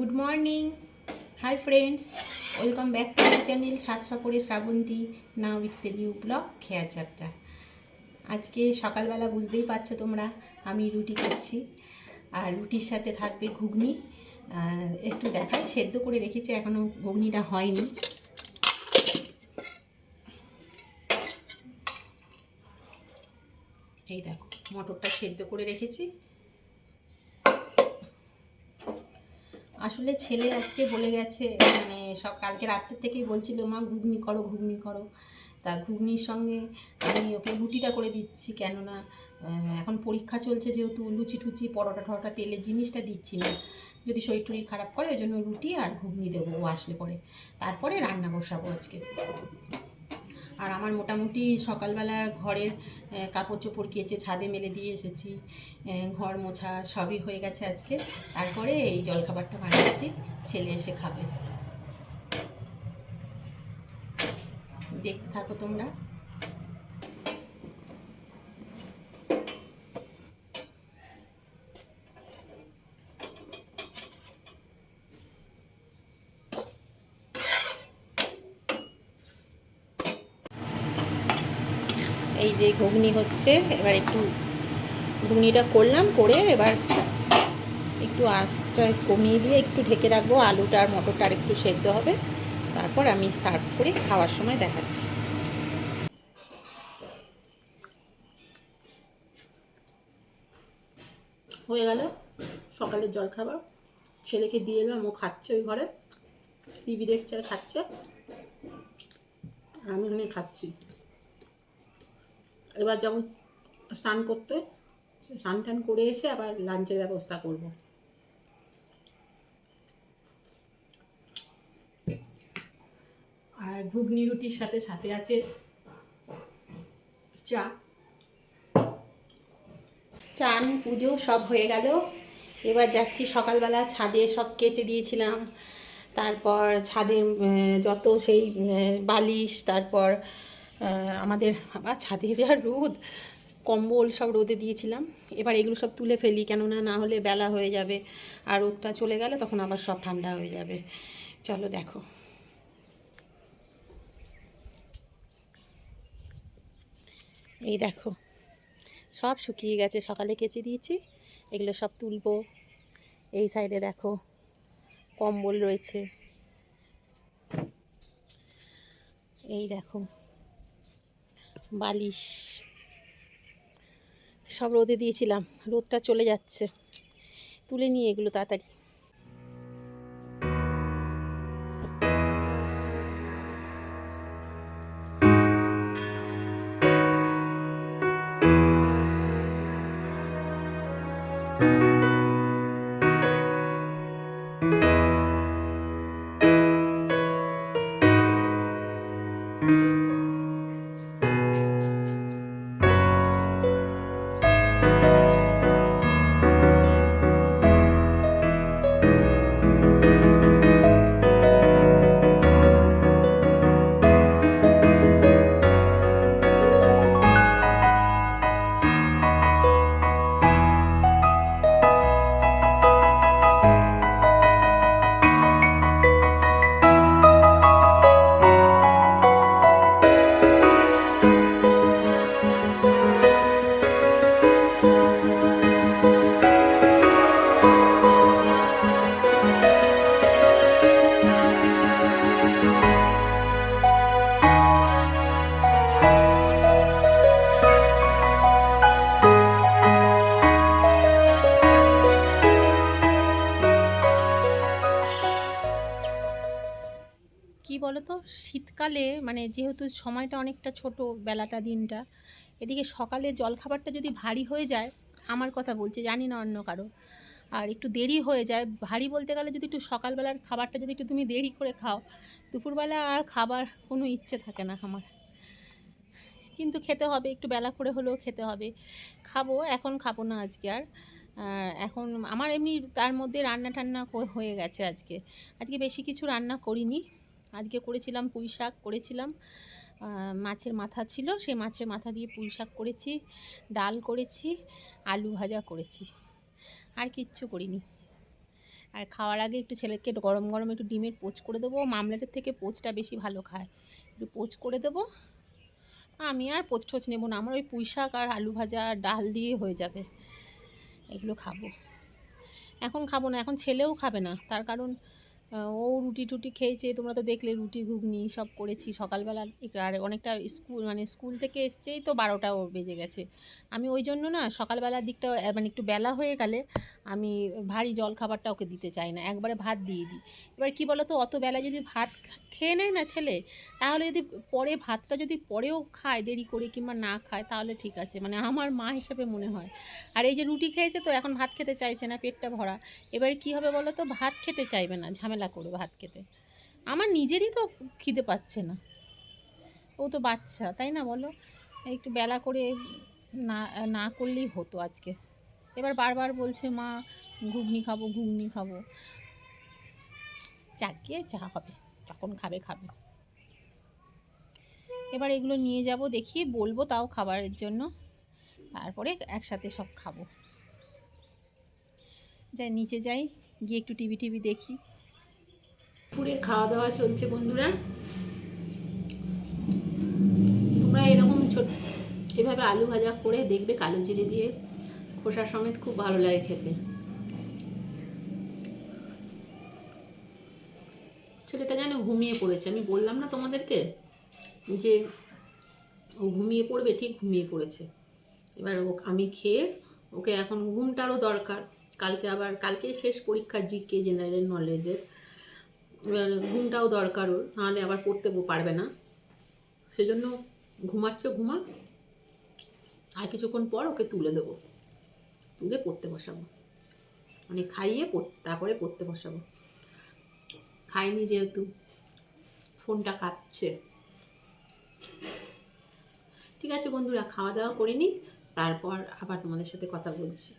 Good morning hi friends welcome back to my channel সাত সপরে Shrabanti now it's a new vlog খেয়ার যাত্রা আজকে সকালবেলা বুঝতেই পারছ তোমরা, আমি রুটি খাচ্ছি। আর রুটির সাথে থাকবে ঘুগনি। একটু দেখাই, সেদ্ধ করে রেখেছি এখনও ঘুগনিটা হয়নি। এই দেখো, মটরটা সেদ্ধ করে রেখেছি। আসলে ছেলে আজকে বলে গেছে মানে সব কালকে রাত্রের থেকেই বলছিল, মা, ঘুগনি করো ঘুগনি করো। তা ঘুগনির সঙ্গে আমি ওকে রুটিটা করে দিচ্ছি, কেননা এখন পরীক্ষা চলছে যেহেতু লুচি টুচি পরোটা টরোটা তেলে জিনিসটা দিচ্ছি না। যদি শরীর টরীর খারাপ করে, ওই জন্য রুটি আর ঘুগনি দেবো, ও আসলে পরে। তারপরে রান্না বসাবো আজকে। আর আমার মোটামুটি সকালবেলা ঘরের কাপড় চোপড় কেচে ছাদে মেলে দিয়ে এসেছি। ঘর মোছা সবই হয়ে গেছে আজকে। তারপরে এই জলখাবারটা বানিয়েছি, ছেলে এসে খাবে। দেখতে থাকো তোমরা। এই যে ঘুগনি হচ্ছে, এবার একটু ঘুগনিটা করলাম, করে এবার একটু আঁচটা কমিয়ে দিয়ে একটু ঢেকে রাখব, আলুটা আর মটরটা আর একটু সেদ্ধ হবে। তারপর আমি সার্ভ করে খাওয়ার সময় দেখাচ্ছি। হয়ে গেল সকালের জলখাবার। ছেলেকে দিয়ে এলাম, ও খাচ্ছে ওই ঘরে। টিভি দেখছে আর খাচ্ছে। আমি এখানে খাচ্ছি। এবার যেমন স্নান করতে, স্নান টান করে এসে আবার লাঞ্চের ব্যবস্থা করব। আর ঘুগনি রুটির সাথে সাথে আছে চা। চান, পুজো সব হয়ে গেল। এবার যাচ্ছি সকালবেলা, ছাদে সব কেচে দিয়েছিলাম। তারপর ছাদে যত সেই বালিশ, তারপর আমাদের আবার ছাদের আর রোদ, কম্বল সব রোদে দিয়েছিলাম। এবার এগুলো সব তুলে ফেলি, কেননা না হলে বেলা হয়ে যাবে আর রোদটা চলে গেলে তখন আবার সব ঠান্ডা হয়ে যাবে। চলো দেখো। এই দেখো, সব শুকিয়ে গেছে, সকালে কেচে দিয়েছি, এগুলো সব তুলবো। এই সাইডে দেখো, কম্বল রয়েছে। এই দেখো। বালিশ। সব রোদে দিয়েছিলাম। রোদটা চলে যাচ্ছে। তুলে নিয়ে এগুলো তাড়াতাড়ি। শীতকালে মানে যেহেতু সময়টা অনেকটা ছোট বেলাটা, দিনটা, এদিকে সকালে জলখাবারটা যদি ভারী হয়ে যায়, আমার কথা বলছি, জানি না অন্য কারও, আর একটু দেরি হয়ে যায়, ভারী বলতে গেলে যদি একটু সকালবেলার খাবারটা যদি একটু তুমি দেরি করে খাও, দুপুরবেলা আর খাবার কোনো ইচ্ছে থাকে না আমার। কিন্তু খেতে হবে, একটু বেলা করে হলেও খেতে হবে। খাব, এখন খাব না আজকে আর। এখন আমার এমনি তার মধ্যে রান্না টান্না হয়ে গেছে আজকে। আজকে বেশি কিছু রান্না করিনি। আজকে করেছিলাম পুঁই শাক, করেছিলাম। মাছের মাথা ছিল, সেই মাছের মাথা দিয়ে পুঁই শাক করেছি, ডাল করেছি, আলু ভাজা করেছি। আর কিচ্ছু করিনি। আর খাওয়ার আগে একটু ছেলেকে গরম গরম একটু ডিমের পোচ করে দেবো মামলেটের থেকে পোচটা বেশি ভালো খায়। একটু পোচ করে দেবো, আমি আর পোচ টোচ নেব না, আমার ওই পুঁই শাক আর আলু ভাজা আর ডাল দিয়ে হয়ে যাবে। এগুলো খাব। এখন খাব না, এখন ছেলেও খাবে না, তার কারণ ও রুটি টুটি খেয়েছে, তোমরা তো দেখলে রুটি, ঘুগনি সব করেছি। সকালবেলা আর অনেকটা স্কুল মানে স্কুল থেকে এসছেই তো বারোটা বেজে গেছে। আমি ওই জন্য না সকালবেলার দিকটা মানে একটু বেলা হয়ে গেলে আমি ভারী জল খাবারটা ওকে দিতে চাই না, একবারে ভাত দিয়ে দিই। এবার কি বলো তো অত বেলা যদি ভাত খেয়ে নেয় না ছেলে, তাহলে যদি পরে ভাতটা যদি পরেও খায়, দেরি করে কিংবা না খায়, তাহলে ঠিক আছে মানে আমার মা হিসেবে মনে হয়। আর এই যে রুটি খেয়েছে তো এখন ভাত খেতে চাইছে না, পেটটা ভরা। এবার কি হবে বলো তো ভাত খেতে চাইবে না, ঝামেলা করবে ভাত খেতে। আমার নিজেরই তো খিদে পাচ্ছে না। ও তো বাচ্চা, তাই না বলো? একটু বেলা করে না না করলেই হতো আজকে। এবার বারবার বলছে, মা, ঘুগনি খাব ঘুগনি খাব। যাকে যা হবে, যখন খাবে খাবে। এবার এগুলো নিয়ে যাব, দেখি বলব তাও খাবারের জন্য। তারপরে একসাথে সব খাব। যাই, নিচে যাই, গিয়ে একটু টিভি টিভি দেখি। দুপুরের খাওয়া দাওয়া চলছে বন্ধুরা। তোমরা এরকম ছোট, এভাবে আলু ভাজা করে দেখবে কালো জিরে দিয়ে খোসা সমেত খুব ভালো লাগে খেতে। ছেলেটা যেন ঘুমিয়ে পড়েছে। আমি বললাম না তোমাদেরকে যে ও ঘুমিয়ে পড়বে, ঠিক ঘুমিয়ে পড়েছে। এবার ও, আমি খেয়ে ওকে এখন ঘুমটারও দরকার। কালকে আবার কালকে শেষ পরীক্ষা জিকে, জেনারেল নলেজের। ঘুমটাও দরকার ওর, নাহলে আবার পড়তে পারবে না। সেজন্য ঘুমাচ্ছে ঘুমা আর কিছুক্ষণ পর ওকে তুলে দেবো। তুলে পড়তে বসাবো। মানে খাইয়ে তারপরে পড়তে বসাবো। খাইনি যেহেতু, ফোনটা কাঁপছে। ঠিক আছে বন্ধুরা, খাওয়া দাওয়া করে তারপর আবার তোমাদের সাথে কথা বলছি।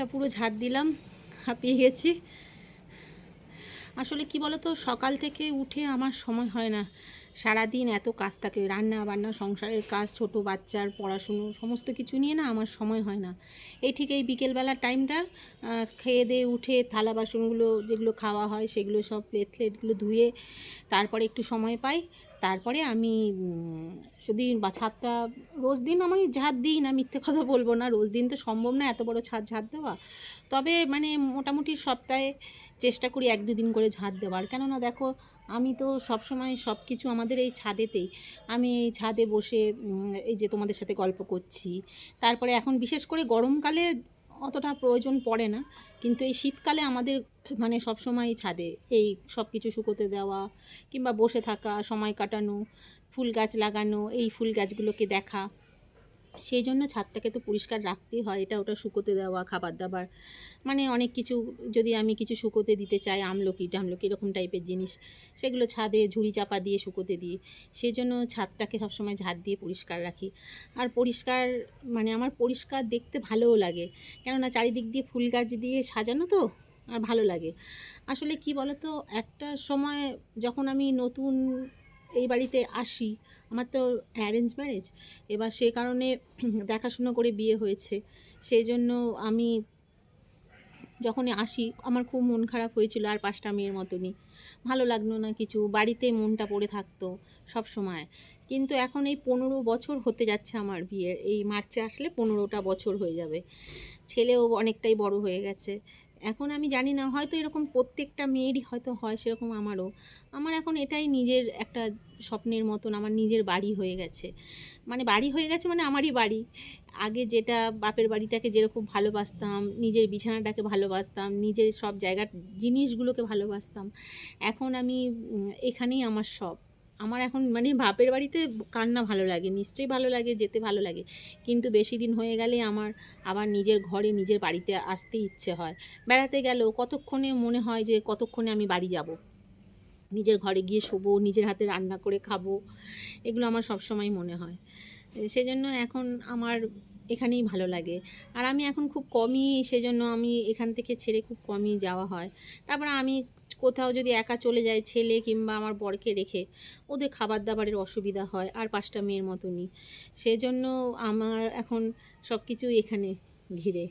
ছাদটা পুরো ঝাড় দিলাম, হাঁপিয়ে গেছি। আসলে কি বলতো, সকাল থেকে উঠে আমার সময় হয় না। সারাদিন এত কাজ থাকে, রান্না বান্না, সংসারের কাজ, ছোট বাচ্চার পড়াশুনো, সমস্ত কিছু নিয়ে না আমার সময় হয় না। এই ঠিক এই বিকেলবেলার টাইমটা খেয়ে দিয়ে উঠে থালা বাসনগুলো যেগুলো খাওয়া হয় সেগুলো সব প্লেট প্লেটগুলো ধুয়ে তারপরে একটু সময় পাই। তারপরে আমি যদি বা ছাদটা, রোজ দিন আমি ঝাড় দিই না, মিথ্যে কথা বলব না, রোজ দিন তো সম্ভব না এত বড় ছাদ ঝাড় দেওয়া। তবে মানে মোটামুটি সপ্তাহে চেষ্টা করি এক দুদিন করে ঝাঁট দেওয়ার। কেননা দেখো, আমি তো সব সময় সব কিছু আমাদের এই ছাদেতেই। আমি এই ছাদে বসে এই যে তোমাদের সাথে গল্প করছি। তারপরে এখন বিশেষ করে গরমকালে অতটা প্রয়োজন পড়ে না। কিন্তু এই শীতকালে আমাদের মানে সব সময় ছাদে। এই সব কিছু শুকোতে দেওয়া কিংবা বসে থাকা, সময় কাটানো, ফুল গাছ লাগানো, এই ফুল গাছগুলোকে দেখা। সেই জন্য ছাদটাকে তো পরিষ্কার রাখতেই হয়, এটা ওটা শুকোতে দেওয়া, খাবার দাবার। মানে অনেক কিছু যদি আমি কিছু শুকোতে দিতে চাই, আমলকি টামলকি এরকম টাইপের জিনিস, সেগুলো ছাদে ঝুড়ি চাপা দিয়ে শুকোতে দিই। সেই জন্য ছাদটাকে সবসময় ঝাড় দিয়ে পরিষ্কার রাখি। আর পরিষ্কার মানে আমার পরিষ্কার দেখতে ভালোও লাগে। কেননা চারিদিক দিয়ে ফুল গাছ দিয়ে সাজানো তো। আর ভালো লাগে। আসলে কি বলতো, একটা সময় যখন আমি নতুন এই বাড়িতে আসি, আমার তো অ্যারেঞ্জ ম্যারেজ এবার সে কারণে দেখাশুনো করে বিয়ে হয়েছে। সেই জন্য আমি যখনই আসি, আমার খুব মন খারাপ হয়েছিল আর পাঁচটা মেয়ের মতনই। ভালো লাগল না কিছু, বাড়িতে মনটা পড়ে থাকতো সব সময়। কিন্তু এখন এই পনেরো বছর হতে যাচ্ছে আমার বিয়ের, এই মার্চে আসলে পনেরোটা বছর হয়ে যাবে। ছেলেও অনেকটাই বড় হয়ে গেছে। এখন আমি জানি না, হয়তো এরকম প্রত্যেকটা মেয়েরই হয়তো হয় সেরকম আমারও। আমার এখন এটাই নিজের একটা স্বপ্নের মতন, আমার নিজের বাড়ি হয়ে গেছে। মানে বাড়ি হয়ে গেছে মানে আমারই বাড়ি। আগে যেটা বাপের বাড়িটাকে যেরকম ভালোবাসতাম, নিজের বিছানাটাকে ভালোবাসতাম, নিজের সব জায়গার জিনিসগুলোকে ভালোবাসতাম, এখন আমি এখানেই আমার সব। আমার এখন মানে বাপের বাড়িতে কান্না ভালো লাগে, নিশ্চয়ই ভালো লাগে, যেতে ভালো লাগে। কিন্তু বেশি দিন হয়ে গেলে আমার আবার নিজের ঘরে নিজের বাড়িতে আসতে ইচ্ছে হয়। বেড়াতে গেলেও কতক্ষণে মনে হয় যে কতক্ষণে আমি বাড়ি যাব? নিজের ঘরে গিয়ে শোবো, নিজের হাতে রান্না করে খাব, এগুলো আমার সবসময় মনে হয়। সেজন্য এখন আমার এখানেই ভালো লাগে। আর আমি এখন খুব কমই, সেজন্য আমি এখান থেকে ছেড়ে খুব কমই যাওয়া হয়। তারপরে আমি কোথাও যদি একা চলে যায় ছেলে কিংবা আমার বরকে রেখে, ওদের খাবার দাবারের অসুবিধা হয় আর পাঁচটা মেয়ের মতনই। সেজন্য আমার এখন সব কিছু এখানে ঘিরে।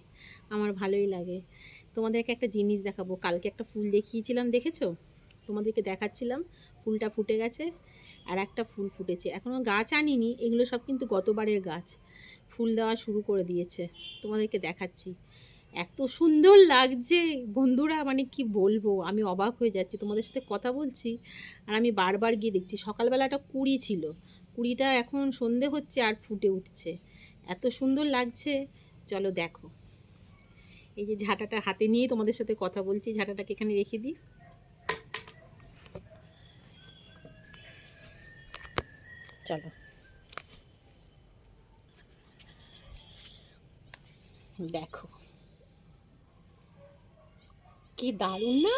আমার ভালোই লাগে। তোমাদেরকে একটা জিনিস দেখাবো। কালকে একটা ফুল দেখিয়েছিলাম, দেখেছ? তোমাদেরকে দেখাচ্ছিলাম। ফুলটা ফুটে গেছে আর একটা ফুল ফুটেছে। এখনও গাছ আনিনি, এগুলো সব কিন্তু গতবারের গাছ। ফুল দেওয়া শুরু করে দিয়েছে। তোমাদেরকে দেখাচ্ছি। এত সুন্দর লাগছে। বন্ধুরা মানে কি বলব, আমি অবাক হয়ে যাচ্ছি। তোমাদের সাথে কথা বলছি আর আমি বারবার গিয়ে দেখছি, সকালবেলাটা কুড়ি ছিল। কুড়িটা এখন সন্ধে হচ্ছে আর ফুটে উঠছে। এত সুন্দর লাগছে। চলো দেখো। এই যে ঝাঁটাটা হাতে নিয়ে তোমাদের সাথে কথা বলছি, ঝাঁটাটাকে এখানে রেখে দিই। চলো। দেখো। কি দারুণ না?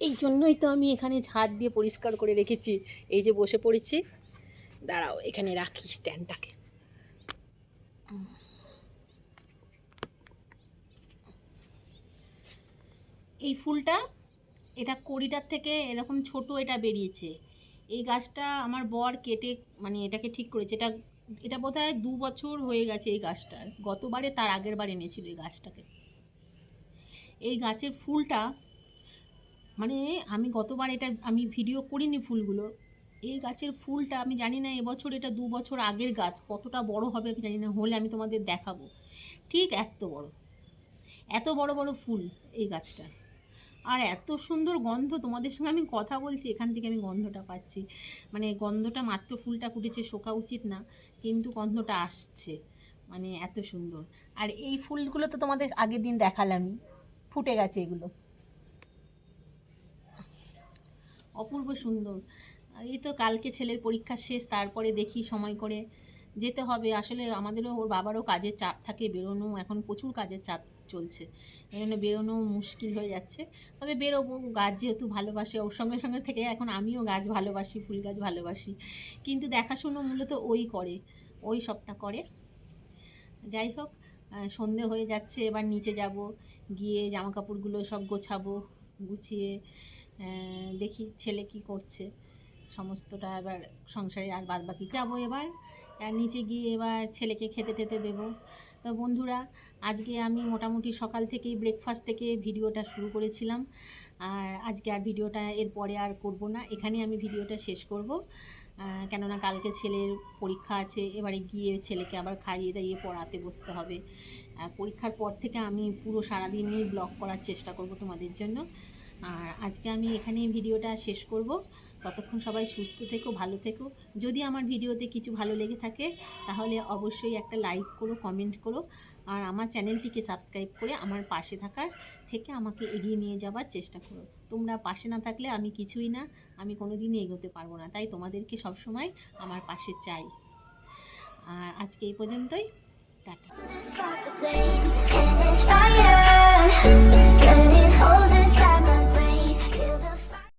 এই জন্যই তো আমি এখানে ঝাড় দিয়ে পরিষ্কার করে রেখেছি। এই যে বসে পড়েছি। দাঁড়াও, এখানে রাখি স্ট্যান্ডটাকে। এই ফুলটা, এটা কড়িটার থেকে এরকম ছোট এটা বেরিয়েছে। এই গাছটা আমার বর কেটে মানে এটাকে ঠিক করেছে। এটা এটা বোধ হয় দু বছর হয়ে গেছে এই গাছটার। গতবারে তার আগের বার এনেছিল এই গাছটাকে। এই গাছের ফুলটা মানে আমি গতবার এটা, আমি ভিডিও করিনি ফুলগুলো। এই গাছের ফুলটা, আমি জানি না এবছর এটা দু বছর আগের গাছ, কতটা বড় হবে আমি জানি না, হলে আমি তোমাদের দেখাবো। ঠিক এত বড় এত বড় বড় ফুল এই গাছটা। আর এত সুন্দর গন্ধ, তোমাদের সঙ্গে আমি কথা বলছি, এখান থেকে আমি গন্ধটা পাচ্ছি। মানে গন্ধটা মাত্র ফুলটা ফুটেছে, শোকা উচিত না, কিন্তু গন্ধটা আসছে মানে এত সুন্দর। আর এই ফুলগুলো তো তোমাদের আগের দিন দেখালামই। ফুটে গেছে এগুলো। অপূর্ব সুন্দর। এই তো কালকে ছেলের পরীক্ষা শেষ, তারপরে দেখি সময় করে যেতে হবে। আসলে আমাদেরও ওর বাবারও কাজের চাপ থাকে, বেরোনো, এখন প্রচুর কাজের চাপ চলছে। এই জন্য বেরোনো মুশকিল হয়ে যাচ্ছে। তবে বেরোবো গাছ যেহেতু ভালোবাসে, ওর সঙ্গে সঙ্গে থেকে এখন আমিও গাছ ভালোবাসি, ফুল গাছ ভালোবাসি। কিন্তু দেখাশুনো মূলত ওই করে, ওই সবটা করে। যাই হোক সন্ধে হয়ে যাচ্ছে, এবার নিচে যাব, গিয়ে জামা কাপড়গুলো সব গোছাবো, গুছিয়ে দেখি ছেলে কি করছে। সমস্তটা এবার সংসারে আর বাদ বাকি যাব এবার। আর নিচে গিয়ে এবার ছেলেকে খেতে টেতে দেবো। তো বন্ধুরা, আজকে আমি মোটামুটি সকাল থেকেই ব্রেকফাস্ট থেকে ভিডিওটা শুরু করেছিলাম। আর আজকে আর ভিডিওটা এরপরে আর করব না। এখানেই আমি ভিডিওটা শেষ করব। কেননা কালকে ছেলের পরীক্ষা আছে, এবারে গিয়ে ছেলেকে আবার খাইয়ে দাইয়ে পড়াতে বসতে হবে। পরীক্ষার পর থেকে আমি পুরো সারাদিনই ব্লগ করার চেষ্টা করব তোমাদের জন্য। আর আজকে আমি এখানেই ভিডিওটা শেষ করব। ততক্ষণ সবাই সুস্থ থেকো, ভালো থেকো। যদি আমার ভিডিওতে কিছু ভালো লেগে থাকে, তাহলে অবশ্যই একটা লাইক করো কমেন্ট করো। আর আমার চ্যানেলটিকে সাবস্ক্রাইব করে আমার পাশে থাকার থেকে আমাকে এগিয়ে নিয়ে যাবার চেষ্টা করো। তোমরা পাশে না থাকলে আমি কিছুই না, আমি কোনো দিনই এগোতে পারব না। তাই তোমাদেরকে সবসময় আমার পাশে চাই। আর আজকে এই পর্যন্তই, টাটা।